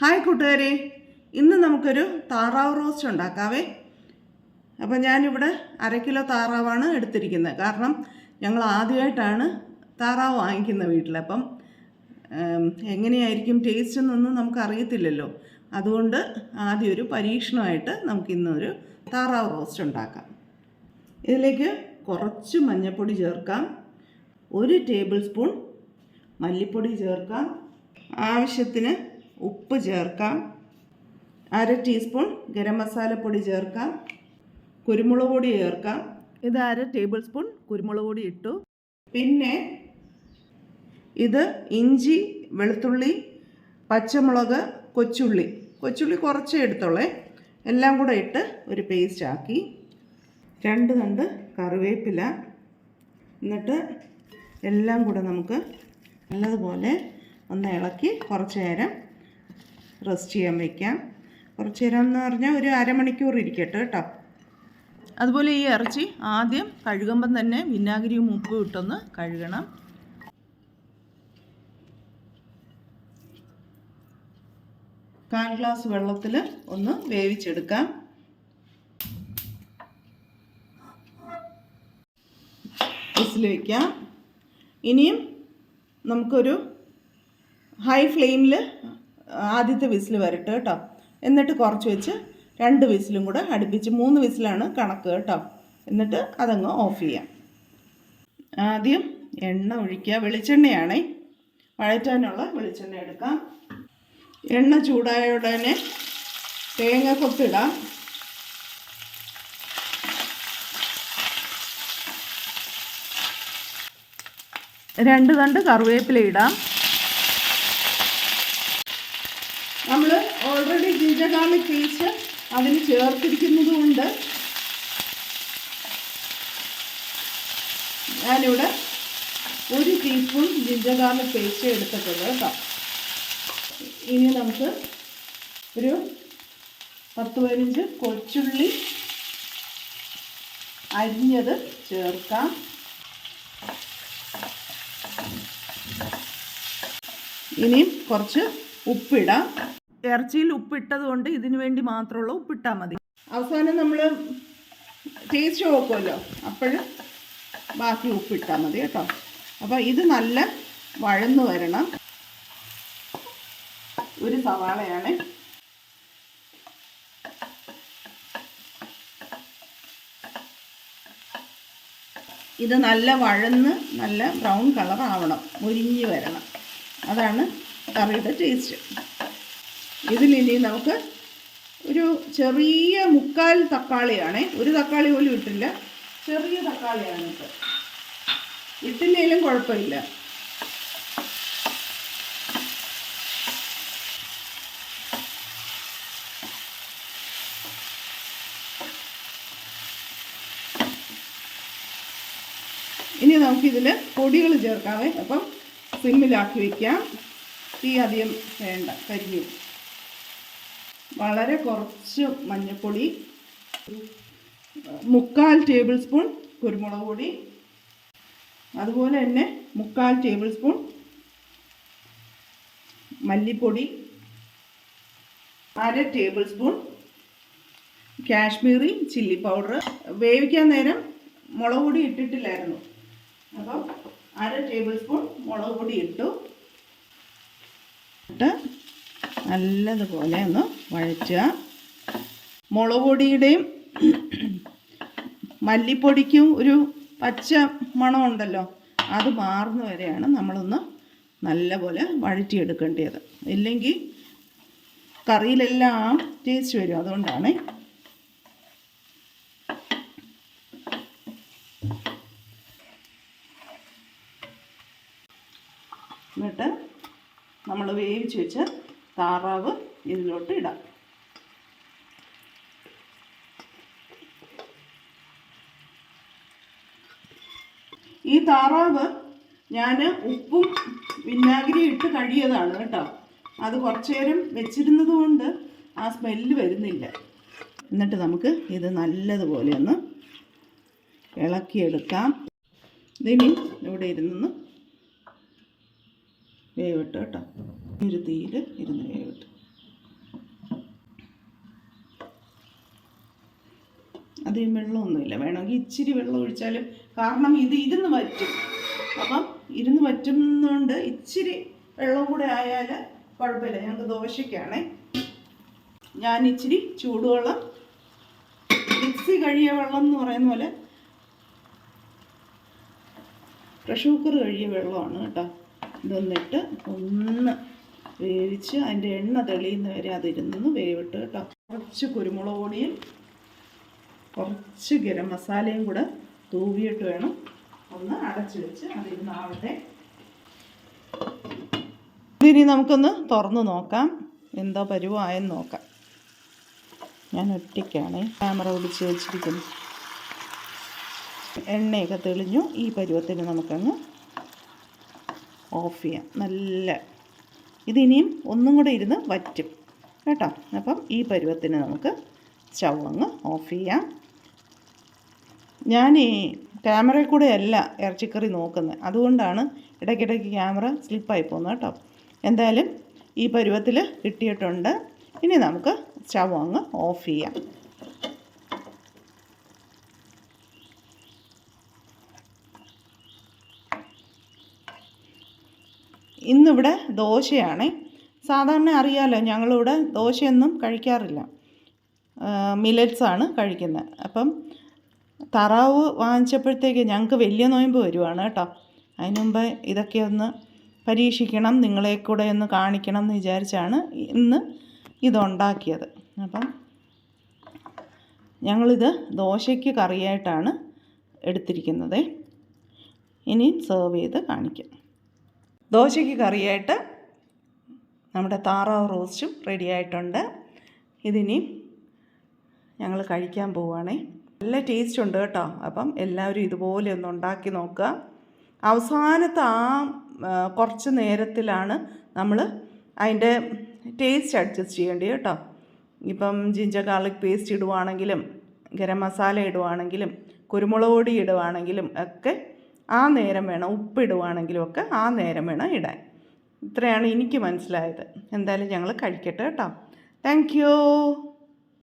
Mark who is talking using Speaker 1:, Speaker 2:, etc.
Speaker 1: Hi കൂട്ടുകാരെ. ഇന്ന് നമുക്കൊരു താറാവ് റോസ്റ്റ് ഉണ്ടാക്കാവേ. അപ്പം ഞാനിവിടെ അര കിലോ താറാവാണ് എടുത്തിരിക്കുന്നത്. കാരണം ഞങ്ങൾ ആദ്യമായിട്ടാണ് താറാവ് വാങ്ങിക്കുന്നത് വീട്ടിൽ. അപ്പം എങ്ങനെയായിരിക്കും ടേസ്റ്റ് എന്നൊന്നും നമുക്കറിയത്തില്ലല്ലോ. അതുകൊണ്ട് ആദ്യം ഒരു പരീക്ഷണമായിട്ട് നമുക്ക് ഇന്നൊരു താറാവ് റോസ്റ്റ് ഉണ്ടാക്കാം. ഇതിലേക്ക് കുറച്ച് മഞ്ഞൾപ്പൊടി ചേർക്കാം. ഒരു ടേബിൾ സ്പൂൺ മല്ലിപ്പൊടി ചേർക്കാം. ആവശ്യത്തിന് ഉപ്പ് ചേർക്കാം. അര ടീസ്പൂൺ ഗരം മസാലപ്പൊടി ചേർക്കാം. കുരുമുളക് പൊടി ചേർക്കാം. ഇത് അര ടേബിൾ സ്പൂൺ കുരുമുളക് പൊടി ഇട്ടു. പിന്നെ ഇത് ഇഞ്ചി വെളുത്തുള്ളി പച്ചമുളക് കൊച്ചുള്ളി. കൊച്ചുള്ളി കുറച്ച് എടുത്തോളേ എല്ലാം കൂടെ ഇട്ട് ഒരു പേസ്റ്റ് ആക്കി. രണ്ട് തണ്ട് കറിവേപ്പില. എന്നിട്ട് എല്ലാം കൂടെ നമുക്ക് നല്ലതുപോലെ ഒന്ന് ഇളക്കി കുറച്ച് നേരം റെസ്റ്റ് ചെയ്യാൻ വയ്ക്കാം കുറച്ച് നേരം എന്ന് പറഞ്ഞാൽ ഒരു അരമണിക്കൂർ ഇരിക്കട്ടെ കേട്ടോ. അതുപോലെ ഈ ഇറച്ചി ആദ്യം കഴുകുമ്പം തന്നെ വിനാഗിരിയും ഉപ്പും ഇട്ടൊന്ന് കഴുകണം. കാൽ ഗ്ലാസ് വെള്ളത്തിൽ ഒന്ന് വേവിച്ചെടുക്കാം. വിസിൽ വയ്ക്കാം ഇനിയും നമുക്കൊരു ഹൈ ഫ്ലെയിമിൽ ആദ്യത്തെ വിസിൽ വരട്ടെ കേട്ടോ. എന്നിട്ട് കുറച്ച് വെച്ച് രണ്ട് വിസിലും കൂടെ അടുപ്പിച്ച് മൂന്ന് വിസിലാണ് കണക്ക് കേട്ടോ. എന്നിട്ട് അതങ്ങ് ഓഫ് ചെയ്യാം. ആദ്യം എണ്ണ ഒഴിക്കുക. വെളിച്ചെണ്ണയാണേ. വഴറ്റാനുള്ള വെളിച്ചെണ്ണ എടുക്കാം. എണ്ണ ചൂടായ ഉടനെ തേങ്ങ കൊത്തിടാം. രണ്ട് തണ്ട് കറിവേപ്പില ഇടാം നമ്മൾ ജിഞ്ചർ പേസ്റ്റ് അതിന് ചേർത്തിരിക്കുന്നത് കൊണ്ട് ഞാനിവിടെ ഒരു ടീസ്പൂൺ ജിഞ്ചർ പേസ്റ്റ് എടുത്തിട്ടുണ്ട് കേട്ടോ. ഇനി നമുക്ക് ഒരു പത്ത് പതിനഞ്ച് കൊച്ചുള്ളി അരിഞ്ഞത് ചേർക്കാം. ഇനിയും കുറച്ച് ഉപ്പിടാം. ഇറച്ചിയിൽ ഉപ്പിട്ടത് കൊണ്ട് ഇതിനു വേണ്ടി മാത്രമുള്ള ഉപ്പിട്ടാൽ മതി. അവസാനം നമ്മൾ ടേസ്റ്റ് നോക്കുമല്ലോ അപ്പോഴും ബാക്കി ഉപ്പിട്ടാൽ മതി കേട്ടോ. അപ്പോൾ ഇത് നല്ല വഴന്നു വരണം. ഒരു സവാളയാണ്. ഇത് നല്ല വഴന്ന് നല്ല ബ്രൗൺ കളർ ആവണം മുരിഞ്ഞ് വരണം. അതാണ് കറിയുടെ ടേസ്റ്റ് ഇതിലിനി നമുക്ക് ഒരു ചെറിയ മുക്കാൽ തക്കാളിയാണേ. ഒരു തക്കാളി പോലും ഇട്ടില്ല. ചെറിയ തക്കാളിയാണ് ഇത്. ഇട്ടില്ലെങ്കിലും കുഴപ്പമില്ല. ഇനി നമുക്കിതിൽ പൊടികൾ ചേർക്കാവേ. അപ്പം സിമ്മിലാക്കി വയ്ക്കാം തീ അധികം വേണ്ട കരിഞ്ഞു വളരെ കുറച്ച് മഞ്ഞൾപ്പൊടി മുക്കാൽ ടേബിൾ സ്പൂൺ കുരുമുളക് പൊടി അതുപോലെ തന്നെ മുക്കാൽ ടേബിൾ സ്പൂൺ മല്ലിപ്പൊടി അര tablespoon Kashmiri chilli powder. വേവിക്കാൻ നേരം മുളക് പൊടി ഇട്ടിട്ടില്ലായിരുന്നു. അപ്പം അര ടേബിൾ സ്പൂൺ മുളക് പൊടി ഇട്ടു. ഇട്ട് നല്ലതുപോലെ ഒന്ന് വഴറ്റുക. മുളക് പൊടിയുടെയും മല്ലിപ്പൊടിക്കും ഒരു പച്ച മണമുണ്ടല്ലോ അത് മാറുന്ന വരെയാണ് നമ്മളൊന്ന് നല്ലപോലെ വഴറ്റിയെടുക്കേണ്ടത്. ഇല്ലെങ്കിൽ കറിയിലെല്ലാം ടേസ്റ്റ് വരും അതുകൊണ്ടാണ്. എന്നിട്ട് നമ്മൾ വേവിച്ച് വെച്ച താറാവ് ഇതിലോട്ട് ഇടാം. ഈ താറാവ് ഞാൻ ഉപ്പും വിനാഗിരി ഇട്ട് കഴിയതാണ് കേട്ടോ. അത് കുറച്ചു നേരം വെച്ചിരുന്നത് കൊണ്ട് ആ സ്മെല്ല് വരുന്നില്ല. എന്നിട്ട് നമുക്ക് ഇത് നല്ലതുപോലെ ഒന്ന് ഇളക്കിയെടുക്കാം. ഇതിനി ഇവിടെ ഇരുന്നൊന്ന് വേവിട്ട് കേട്ടോ. ഇരു തീയിൽ ഇരുന്ന് വേവിട്ട്. അധികം വെള്ളമൊന്നുമില്ല. വേണമെങ്കിൽ ഇച്ചിരി വെള്ളം ഒഴിച്ചാലും കാരണം ഇത് ഇരുന്ന് വറ്റും. അപ്പം ഇരുന്ന് വറ്റുന്നതുകൊണ്ട് ഇച്ചിരി വെള്ളം കൂടെ ആയാൽ കുഴപ്പമില്ല. ഞങ്ങൾക്ക് ദോശയ്ക്കാണേ ഞാൻ ഇച്ചിരി ചൂടുവെള്ളം മിക്സി കഴിയ വെള്ളം എന്ന് പറയുന്ന പോലെ പ്രഷർ കുക്കർ കഴിയ വെള്ളമാണ് കേട്ടോ. ഇതൊന്നിട്ട് ഒന്ന് വേവിച്ച് അതിന്റെ എണ്ണ തെളിയുന്ന വരെ അതിരുന്ന് വേവിട്ട് കേട്ടോ. കുറച്ച് കുരുമുളക് പൊടിയും കുറച്ച് ഗരം മസാലയും കൂടെ തൂവിയിട്ട് വേണം ഒന്ന് അടച്ചു വെച്ച് അതിരുന്നാവട്ടെ ഇതിനി നമുക്കൊന്ന് തുറന്ന് നോക്കാം. എന്തോ പരുവായെന്ന് നോക്കാം. ഞാൻ ഒറ്റയ്ക്കാണ്. ക്യാമറ പിടിച്ച് വെച്ചിരിക്കുന്നത് എണ്ണയൊക്കെ തെളിഞ്ഞു. ഈ പരുവത്തിന് നമുക്കങ്ങ് ഓഫ് ചെയ്യാം. നല്ല. ഇതിനിയും ഒന്നും കൂടെ ഇരുന്ന് വറ്റും. കേട്ടോ? അപ്പം ഈ പരുവത്തിന് നമുക്ക് സ്റ്റൗ അങ്ങ് ഓഫ് ചെയ്യാം. ഞാൻ ഈ ക്യാമറയിൽ കൂടെ അല്ല ഇറച്ചിക്കറി നോക്കുന്നത് അതുകൊണ്ടാണ് ഇടയ്ക്കിടയ്ക്ക് ക്യാമറ സ്ലിപ്പായി പോകുന്നത് കേട്ടോ. എന്തായാലും ഈ പരുവത്തിൽ കിട്ടിയിട്ടുണ്ട്. ഇനി നമുക്ക് സ്റ്റൗ അങ്ങ് ഓഫ് ചെയ്യാം. ഇന്നിവിടെ ദോശയാണ്. സാധാരണ അറിയാമല്ലോ ഞങ്ങളിവിടെ ദോശയൊന്നും കഴിക്കാറില്ല. മിലറ്റ്സാണ് കഴിക്കുന്നത്. അപ്പം തറാവ് വാങ്ങിച്ചപ്പോഴത്തേക്ക് ഞങ്ങൾക്ക് വലിയ നോയമ്പ് വരുവാണ് കേട്ടോ. അതിന് മുമ്പ് ഇതൊക്കെ ഒന്ന് പരീക്ഷിക്കണം നിങ്ങളെ കൂടെ ഒന്ന് കാണിക്കണം എന്ന് വിചാരിച്ചാണ് ഇന്ന് ഇതുണ്ടാക്കിയത്. അപ്പം ഞങ്ങളിത് ദോശയ്ക്ക് കറിയായിട്ടാണ് എടുത്തിരിക്കുന്നത്. ഇനി സെർവ് ചെയ്ത് കാണിക്കാം. ദോശയ്ക്ക് കറിയായിട്ട് നമ്മുടെ താറാവ് റോസ്റ്റും റെഡി ആയിട്ടുണ്ട്. ഇതിനി ഞങ്ങൾ കഴിക്കാൻ പോവുകയാണേ നല്ല ടേസ്റ്റ് ഉണ്ട് കേട്ടോ. അപ്പം എല്ലാവരും ഇതുപോലെ ഒന്ന് ഉണ്ടാക്കി നോക്കുക. അവസാനത്തെ ആ, കുറച്ച് നേരത്തിലാണ് നമ്മൾ അതിന്റെ ടേസ്റ്റ് അഡ്ജസ്റ്റ് ചെയ്യേണ്ടത് കേട്ടോ. ഇപ്പം ജിഞ്ചർ ഗാർലിക് പേസ്റ്റ് ഇടുവാണെങ്കിലും ഗരം മസാല ഇടുവാണെങ്കിലും കുരുമുളക് പൊടി ഇടുവാണെങ്കിലും ഒക്കെ ആ നേരം വേണം ഉപ്പിടുവാണെങ്കിലും ഒക്കെ ആ നേരം വേണം ഇടാൻ. ഇത്രയാണ് എനിക്ക് മനസ്സിലായത്. എന്തായാലും ഞങ്ങൾ കഴിക്കട്ടെ കേട്ടോ. Thank you.